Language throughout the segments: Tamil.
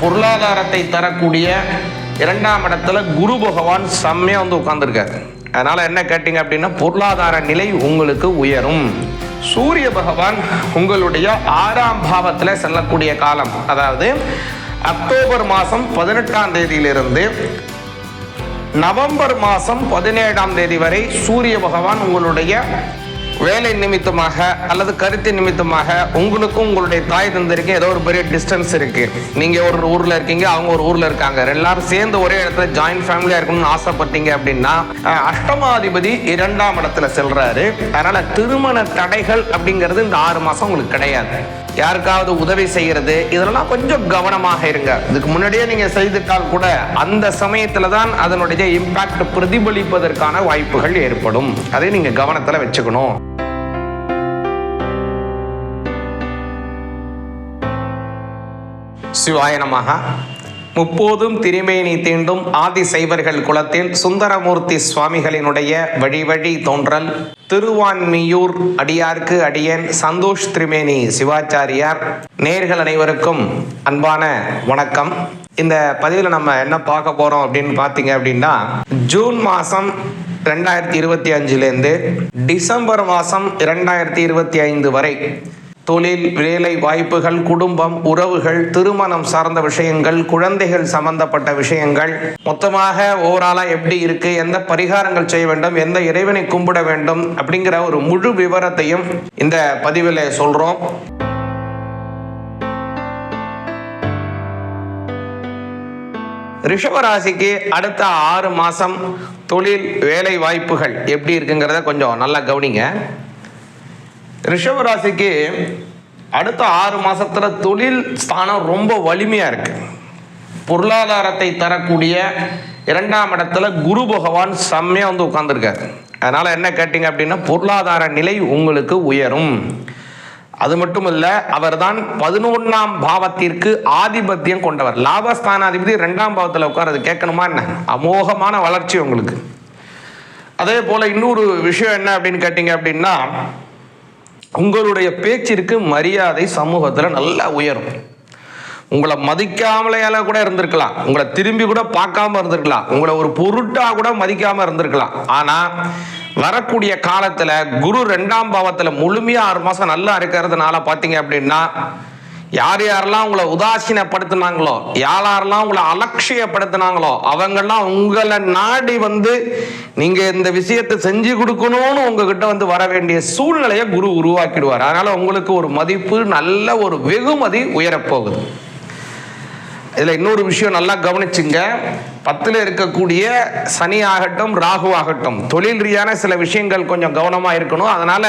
பொருளாதாரத்தை தரக்கூடிய இரண்டாம் இடத்துல குரு பகவான் செம்மையாக வந்து உட்காந்துருக்காரு அதனால் என்ன கேட்டிங்க அப்படின்னா பொருளாதார நிலை உங்களுக்கு உயரும். சூரிய பகவான் உங்களுடைய ஆறாம் பாவத்தில் செல்லக்கூடிய காலம் அதாவது அக்டோபர் மாதம் பதினெட்டாம் தேதியிலிருந்து நவம்பர் மாதம் பதினேழாம் தேதி வரை சூரிய பகவான் உங்களுடைய வேலை நிமித்தமாக அல்லது கருத்து நிமித்தமாக உங்களுக்கும் உங்களுடைய தாய் தந்தருக்கும் ஏதோ ஒரு பெரிய டிஸ்டன்ஸ் இருக்கு. நீங்க ஒரு ஊர்ல இருக்கீங்க அவங்க ஒரு ஊர்ல இருக்காங்க. எல்லாரும் சேர்ந்து ஒரே இடத்துல ஜாயிண்ட் ஃபேமிலியா இருக்கணும்னு ஆசைப்பட்டீங்க அப்படின்னா அஷ்டமாதிபதி இரண்டாம் இடத்துல செல்றாரு. அதனால திருமண தடைகள் அப்படிங்கிறது இந்த ஆறு மாசம் உங்களுக்கு கிடையாது. யாருக்காவது உதவி செய்யறது இதெல்லாம் கொஞ்சம் கவனமாக இருங்க. இதுக்கு முன்னாடியே நீங்க செய்துட்டால் கூட அந்த சமயத்துல தான் அதனுடைய இம்பாக்ட் பிரதிபலிப்பதற்கான வாய்ப்புகள் ஏற்படும். அதை நீங்க கவனத்துல வச்சுக்கணும். சிவாய முப்போதும் திருமேனி தீண்டும் ஆதி சைவர்கள் குலத்தில் சுந்தரமூர்த்தி சுவாமிகளினுடைய வழி வழி தோன்றல். திருவான்மியூர் அடியார்க்கு அடியேன் சந்தோஷ் திரிமேனி சிவாச்சாரியார். நேர்கள் அனைவருக்கும் அன்பான வணக்கம். இந்த பதிவில் நம்ம என்ன பார்க்க போறோம் அப்படின்னு பார்த்தீங்க அப்படின்னா ஜூன் மாதம் ரெண்டாயிரத்தி இருபத்தி அஞ்சுலேருந்து டிசம்பர் மாதம் இரண்டாயிரத்தி இருபத்தி ஐந்து வரை தொழில் வேலை வாய்ப்புகள் குடும்பம் உறவுகள் திருமணம் சார்ந்த விஷயங்கள் குழந்தைகள் சம்பந்தப்பட்ட விஷயங்கள். மொத்தமாக ஓவராலாக எப்படி இருக்கு? எந்த பரிகாரங்கள் செய்ய வேண்டும்? எந்த இறைவனை கும்பிட வேண்டும்? அப்படிங்கிற ஒரு முழு விவரத்தையும் இந்த பதிவில் சொல்றோம். ரிஷபராசிக்கு அடுத்த ஆறு மாதம் தொழில் வேலை வாய்ப்புகள் எப்படி இருக்குங்கிறத கொஞ்சம் நல்லா கவனிங்க. ரிஷபராசிக்கு அடுத்த ஆறு மாசத்துல தொழில் ஸ்தானம் ரொம்ப வலிமையா இருக்கு. பொருளாதாரத்தை தரக்கூடிய இரண்டாம் இடத்துல குரு பகவான் செம்மையா வந்து உட்கார்ந்துருக்காரு. அதனால என்ன கேட்டீங்க அப்படின்னா பொருளாதார நிலை உங்களுக்கு உயரும். அது மட்டும் இல்ல அவர்தான் பதினொன்னாம் பாவத்திற்கு ஆதிபத்தியம் கொண்டவர். லாபஸ்தானாதிபதி ரெண்டாம் பாவத்தில் உட்கார்றது கேட்கணுமா என்ன? அமோகமான வளர்ச்சி உங்களுக்கு. அதே போல இன்னொரு விஷயம் என்ன அப்படின்னு கேட்டீங்க அப்படின்னா உங்களுடைய பேச்சிற்கு மரியாதை சமூகத்தில் நல்லா உயரும். உங்களை மதிக்காமலையால கூட இருந்திருக்கலாம். உங்களை திரும்பி கூட பார்க்காம இருந்திருக்கலாம். உங்களை ஒரு பொருட்டா கூட மதிக்காம இருந்திருக்கலாம். ஆனா வரக்கூடிய காலத்துல குரு ரெண்டாம் பாவத்துல முழுமையா ஆறு மாசம் நல்லா இருக்கிறதுனால பாத்தீங்க அப்படின்னா யார் யாரெல்லாம் உங்களை உதாசீனப்படுத்தினாங்களோ யார் யாரெல்லாம் உங்களை அலட்சியப்படுத்தினாங்களோ அவங்கெல்லாம் உங்களை நாடி வந்து நீங்க இந்த விஷயத்தை செஞ்சு கொடுக்கணும்னு உங்ககிட்ட வந்து வர வேண்டிய சூழ்நிலையை குரு உருவாக்கிடுவார். அதனால உங்களுக்கு ஒரு மதிப்பு நல்ல ஒரு வெகுமதி உயரப்போகுது. இதில் இன்னொரு விஷயம் நல்லா கவனிச்சுங்க. பத்தில் இருக்கக்கூடிய சனி ஆகட்டும் ராகு ஆகட்டும் தொழில் ரீதியான சில விஷயங்கள் கொஞ்சம் கவனமாக இருக்கணும். அதனால்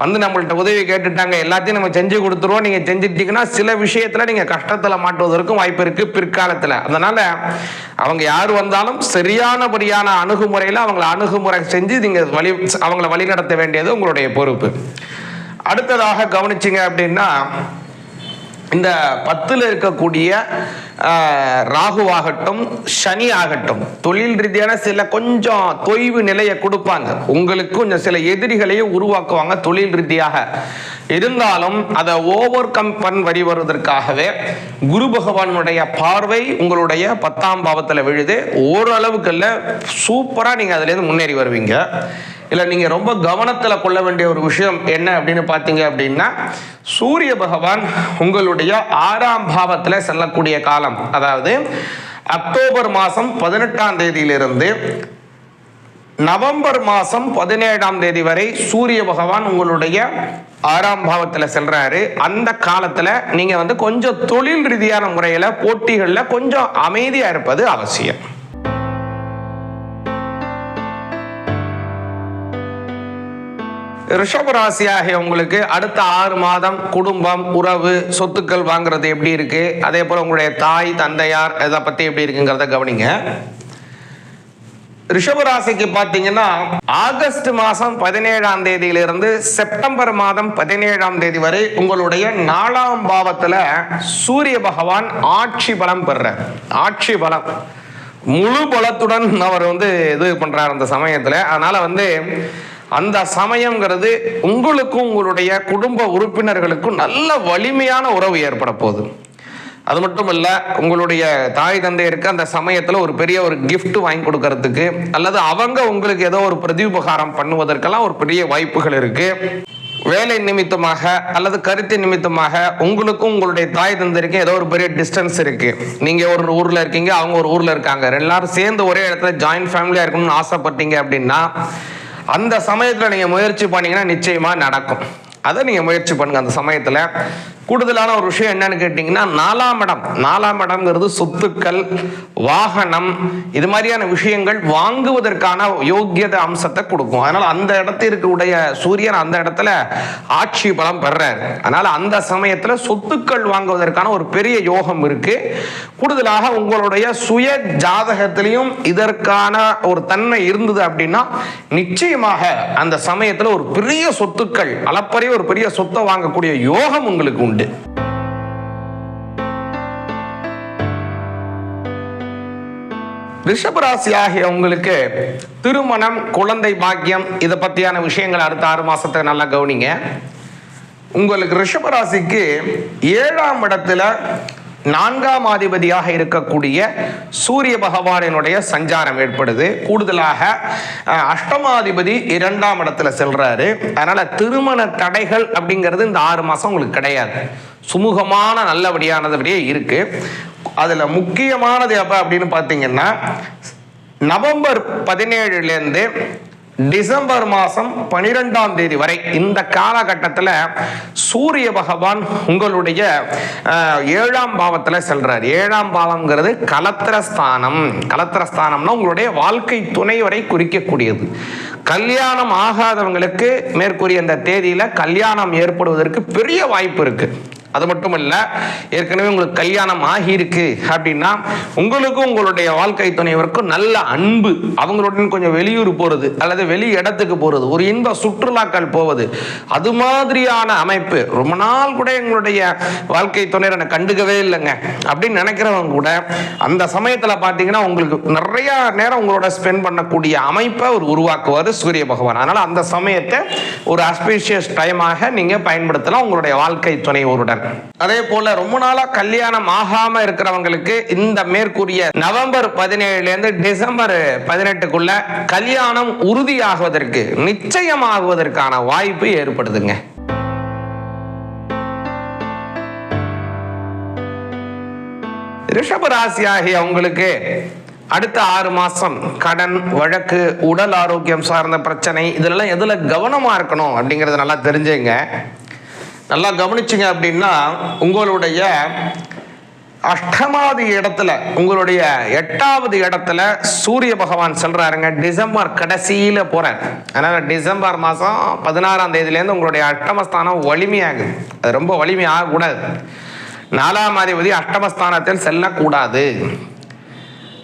வந்து நம்மள்கிட்ட உதவி கேட்டுட்டாங்க. எல்லாத்தையும் நம்ம செஞ்சு கொடுத்துருவோம். நீங்கள் செஞ்சுட்டீங்கன்னா சில விஷயத்தில் நீங்கள் கஷ்டத்தில் மாட்டுவதற்கும் வாய்ப்பு இருக்குது பிற்காலத்தில். அதனால் அவங்க யார் வந்தாலும் சரியானபடியான அணுகுமுறையில் அவங்கள அணுகுமுறை செஞ்சு நீங்கள் வழி அவங்கள வழிநடத்த வேண்டியது உங்களுடைய பொறுப்பு. அடுத்ததாக கவனிச்சிங்க அப்படின்னா இந்த பத்தில் இருக்கக்கூடிய ராகுவாகட்டும் சனி ஆகட்டும் தொழில் ரீதியான சில கொஞ்சம் தொய்வு நிலையை கொடுப்பாங்க. உங்களுக்கு கொஞ்சம் சில எதிரிகளையும் உருவாக்குவாங்க தொழில் ரீதியாக. இருந்தாலும் அதை ஓவர் கம் பண் வரி வருவதற்காகவே குரு பகவானுடைய பார்வை உங்களுடைய பத்தாம் பாவத்தில் விழுது. ஓரளவுக்கு இல்லை சூப்பராக நீங்கள் அதுலேருந்து முன்னேறி வருவீங்க. இல்லை நீங்கள் ரொம்ப கவனத்தில் கொள்ள வேண்டிய ஒரு விஷயம் என்ன அப்படின்னு பார்த்தீங்க அப்படின்னா சூரிய பகவான் உங்களுடைய ஆறாம் பாவத்தில் செல்லக்கூடிய காலம். அதாவது அக்டோபர் மாதம் பதினெட்டாம் தேதியிலிருந்து நவம்பர் மாதம் பதினேழாம் தேதி வரை சூரிய பகவான் உங்களுடைய ஆறாம் பாவத்தில் செல்றாரு. அந்த காலத்தில் நீங்கள் வந்து கொஞ்சம் தொழில் ரீதியான முறையில் போட்டிகளில் கொஞ்சம் அமைதியாக இருப்பது அவசியம். ரிஷபராசியாகிய உங்களுக்கு அடுத்த ஆறு மாதம் குடும்பம் உறவு சொத்துக்கள் வாங்குறது எப்படி இருக்கு? அதே போல உங்களுடைய தாய் தந்தையார் இதை பத்தி எப்படி இருக்குங்கிறத கவனிங்க. ரிஷபராசிக்கு பார்த்தீங்கன்னா ஆகஸ்ட் மாதம் பதினேழாம் தேதியிலிருந்து செப்டம்பர் மாதம் பதினேழாம் தேதி வரை உங்களுடைய நாலாம் பாவத்துல சூரிய பகவான் ஆட்சி பலம் பெறுறார். ஆட்சி பலம். முழு பலத்துடன் அவர் வந்து இது பண்றார் அந்த சமயத்துல. அதனால வந்து அந்த சமயங்கிறது உங்களுக்கும் உங்களுடைய குடும்ப உறுப்பினர்களுக்கும் நல்ல வலிமையான உறவு ஏற்பட போகுது. அது மட்டும் இல்லை உங்களுடைய தாய் தந்தையருக்கு அந்த சமயத்தில் ஒரு பெரிய ஒரு கிஃப்ட் வாங்கி கொடுக்கறதுக்கு அல்லது அவங்க உங்களுக்கு ஏதோ ஒரு பிரதியுபகாரம் பண்ணுவதற்கெல்லாம் ஒரு பெரிய வாய்ப்புகள் இருக்கு. வேலை நிமித்தமாக அல்லது கருத்து நிமித்தமாக உங்களுக்கும் உங்களுடைய தாய் தந்தருக்கும் ஏதோ ஒரு பெரிய டிஸ்டன்ஸ் இருக்கு. நீங்க ஒரு ஊர்ல இருக்கீங்க அவங்க ஒரு ஊர்ல இருக்காங்க. எல்லாரும் சேர்ந்து ஒரே இடத்துல ஜாயின்ட் ஃபேமிலியா இருக்கணும்னு ஆசைப்பட்டீங்க அப்படின்னா அந்த சமயத்தில் நீங்கள் முயற்சி பண்ணீங்கன்னா நிச்சயமாக நடக்கும். அதை நீங்கள் முயற்சி பண்ணுங்க. அந்த சமயத்தில் கூடுதலான ஒரு விஷயம் என்னன்னு கேட்டீங்கன்னா நாலாம் இடம். நாலாம் இடம்ங்கிறது சொத்துக்கள் வாகனம் இது மாதிரியான விஷயங்கள் வாங்குவதற்கான யோக்கியத அம்சத்தை கொடுக்கும். அதனால அந்த இடத்திற்கு உடைய சூரியன் அந்த இடத்துல ஆட்சி பலம் பெறாரு. அதனால அந்த சமயத்துல சொத்துக்கள் வாங்குவதற்கான ஒரு பெரிய யோகம் இருக்கு. கூடுதலாக உங்களுடைய சுய ஜாதகத்திலையும் இதற்கான ஒரு தன்மை இருந்தது அப்படின்னா நிச்சயமாக அந்த சமயத்துல ஒரு பெரிய சொத்துக்கள் அளப்பரிய ஒரு பெரிய சொத்தை வாங்கக்கூடிய யோகம் உங்களுக்கு உண்டு. ரிஷபராசி ஆகிய உங்களுக்கு திருமணம் குழந்தை பாக்கியம் இதை பற்றியான விஷயங்கள் அடுத்த ஆறு மாசத்தை நல்லா கவனிங்க. உங்களுக்கு ரிஷபராசிக்கு ஏழாம் இடத்துல நான்காம் அதிபதியாக இருக்கக்கூடிய சூரிய பகவானினுடைய சஞ்சாரம் ஏற்படுது. கூடுதலாக அஷ்டமாதிபதி இரண்டாம் இடத்துல செல்றாரு. அதனால திருமண தடைகள் அப்படிங்கிறது இந்த ஆறு மாசம் உங்களுக்கு கிடையாது. சுமூகமான நல்லபடியானதுபடியே இருக்கு. அதுல முக்கியமானது எப்ப அப்படின்னு பார்த்தீங்கன்னா நவம்பர் பதினேழுலேருந்து டிசம்பர் மாதம் பனிரெண்டாம் தேதி வரை இந்த காலகட்டத்தில் சூரிய பகவான் உங்களுடைய ஏழாம் பாவத்தில் செல்றார். ஏழாம் பாவம்ங்கிறது கலத்திரஸ்தானம் கலத்திரஸ்தானம்னா உங்களுடைய வாழ்க்கை துணை வரை குறிக்கக்கூடியது. கல்யாணம் ஆகாதவங்களுக்கு மேற்கூறிய அந்த தேதியில் கல்யாணம் ஏற்படுவதற்கு பெரிய வாய்ப்பு இருக்குது அது மட்டும் இல்லை ஏற்கனவே உங்களுக்கு கல்யாணம் ஆகியிருக்கு அப்படின்னா உங்களுக்கும் உங்களுடைய வாழ்க்கை துணைவருக்கும் நல்ல அன்பு. அவங்களுடன் கொஞ்சம் வெளியூர் போகிறது அல்லது வெளி இடத்துக்கு போகிறது ஒரு இன்ப சுற்றுலாக்கள் போவது அது மாதிரியான அமைப்பு. ரொம்ப நாள் கூட எங்களுடைய வாழ்க்கை துணையர் எனக்கு கண்டுக்கவே இல்லைங்க. அப்படின்னு நினைக்கிறவங்க கூட அந்த சமயத்தில் பார்த்தீங்கன்னா உங்களுக்கு நிறைய நேரம் உங்களோட ஸ்பெண்ட் பண்ணக்கூடிய அமைப்பை ஒரு உருவாக்குவார் சூரிய பகவான். அதனால் அந்த சமயத்தை ஒரு அஸ்பீஷியஸ் டைமாக நீங்கள் பயன்படுத்தலாம். உங்களுடைய வாழ்க்கை துணைவருடன். அதே போல ரொம்ப நாளா கல்யாணம் ஆகாம இருக்கிறவங்களுக்கு இந்த மேற்கூறிய நவம்பர் பதினேழுல இருந்து டிசம்பர் பதினெட்டுக்குள்ள கல்யாணம் உறுதியாகுவதற்கு நிச்சயமாகுவதற்கான வாய்ப்பு ஏற்படுதுங்க. ரிஷபராசி ஆகிய அவங்களுக்கு அடுத்த ஆறு மாசம் கடன் வழக்கு உடல் ஆரோக்கியம் சார்ந்த பிரச்சனை இதெல்லாம் எதுல கவனமா இருக்கணும் அப்படிங்கறத நல்லா தெரிஞ்சுங்க. நல்லா கவனிச்சிங்க அப்படின்னா உங்களுடைய அஷ்டமாவது இடத்துல உங்களுடைய எட்டாவது இடத்துல சூரிய பகவான் சொல்றாருங்க. டிசம்பர் கடைசியில போறார். அதனால டிசம்பர் மாசம் பதினாறாம் தேதியிலேருந்து உங்களுடைய அஷ்டமஸ்தானம் வலிமையாகுது. அது ரொம்ப வலிமையாகக்கூடாது. நாலாம் அதிபதி அஷ்டமஸ்தானத்தில் செல்லக்கூடாது.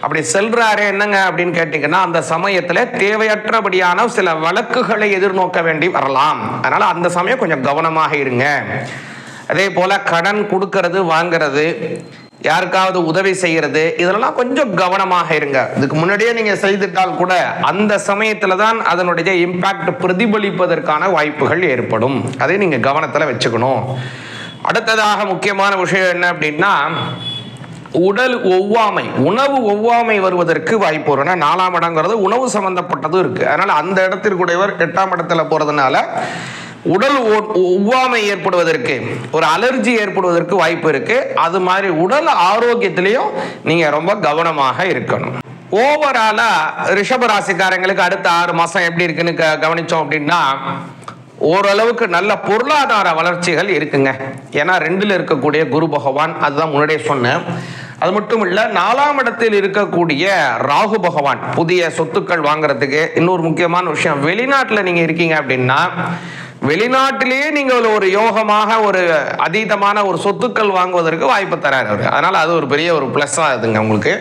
அப்படி செல்றாரு என்னங்க அப்படின்னு கேட்டீங்கன்னா அந்த சமயத்துல தேவையற்றபடியான சில வழக்குகளை எதிர்நோக்க வேண்டி வரலாம். அதனால அந்த சமயம் கொஞ்சம் கவனமாக இருங்க. அதே போல கடன் கொடுக்கறது வாங்குறது யாருக்காவது உதவி செய்யறது இதெல்லாம் கொஞ்சம் கவனமாக இருங்க. இதுக்கு முன்னாடியே நீங்க செய்துட்டால் கூட அந்த சமயத்துல தான் அதனுடைய இம்பாக்ட் பிரதிபலிப்பதற்கான வாய்ப்புகள் ஏற்படும். அதை நீங்க கவனத்துல வச்சுக்கணும். அடுத்ததாக முக்கியமான விஷயம் என்ன அப்படின்னா உடல் ஒவ்வாமை உணவு ஒவ்வாமை வருவதற்கு வாய்ப்பு வரும் ஏன்னா நாலாம் இடங்கிறது உணவு சம்பந்தப்பட்டதும் இருக்கு. அதனால அந்த இடத்திற்குடையவர் எட்டாம் இடத்துல போறதுனால உடல் ஒ- ஒவ்வாமை ஏற்படுவதற்கு ஒரு அலர்ஜி ஏற்படுவதற்கு வாய்ப்பு இருக்கு. அது மாதிரி உடல் ஆரோக்கியத்திலையும் நீங்க ரொம்ப கவனமாக இருக்கணும். ஓவராலா ரிஷபராசிக்காரங்களுக்கு அடுத்த ஆறு மாசம் எப்படி இருக்குன்னு க- கவனிச்சோம் அப்படின்னா ஓரளவுக்கு நல்ல பொருளாதார வளர்ச்சிகள் இருக்குங்க. ஏன்னா ரெண்டுல இருக்கக்கூடிய குரு பகவான் அதுதான் முன்னாடியே சொன்னேன். அது மட்டும் இல்ல நாலாம் இடத்தில் இருக்கக்கூடிய ராகு பகவான் புதிய சொத்துக்கள் வாங்குறதுக்கு இன்னொரு முக்கியமான விஷயம் வெளிநாட்டுல நீங்க இருக்கீங்க அப்படின்னா வெளிநாட்டிலேயே நீங்கள் ஒரு யோகமாக ஒரு அதீதமான ஒரு சொத்துக்கள் வாங்குவதற்கு வாய்ப்பு தராரு அவர். அதனால அது ஒரு பெரிய ஒரு பிளஸ் ஆகுதுங்க உங்களுக்கு.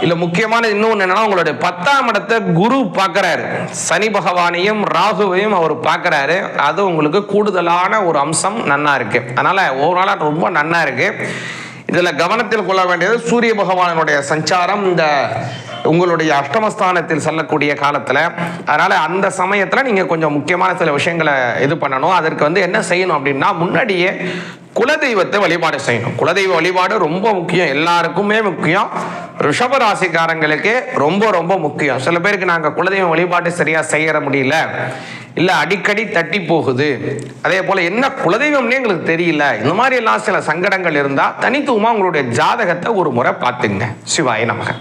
இல்ல முக்கியமான இன்னொன்று என்னன்னா உங்களுடைய பத்தாம் இடத்தை குரு பார்க்கறாரு சனி பகவானையும் ராகுவையும் அவர் பார்க்கறாரு அது உங்களுக்கு கூடுதலான ஒரு அம்சம் நன்னா இருக்கு. அதனால ஓவராலாக ரொம்ப நன்னா இருக்கு. இதுல கவனத்தில் கொள்ள வேண்டியது சூரிய பகவானுடைய சஞ்சாரம். இந்த உங்களுடைய அஷ்டமஸ்தானத்தில் செல்லக்கூடிய காலத்துல. அதனால அந்த சமயத்துல நீங்க கொஞ்சம் முக்கியமான சில விஷயங்களை இது பண்ணணும். அதற்கு வந்து என்ன செய்யணும் அப்படின்னா முன்னாடியே குலதெய்வத்தை வழிபாடு செய்யணும். குலதெய்வ வழிபாடு ரொம்ப முக்கியம். எல்லாருக்குமே முக்கியம். ரிஷப ராசிக்காரங்களுக்கு ரொம்ப ரொம்ப முக்கியம். சில பேருக்கு நாங்கள் குலதெய்வ வழிபாடு சரியாக செய்யற முடியல. இல்லை அடிக்கடி தட்டி போகுது. அதே போல் என்ன குலதெய்வம்னே எங்களுக்கு தெரியல. இந்த மாதிரி எல்லாம் சில சங்கடங்கள் இருந்தால் தனித்துவமாக உங்களுடைய ஜாதகத்தை ஒரு முறை பார்த்துங்க. சிவாய நமக.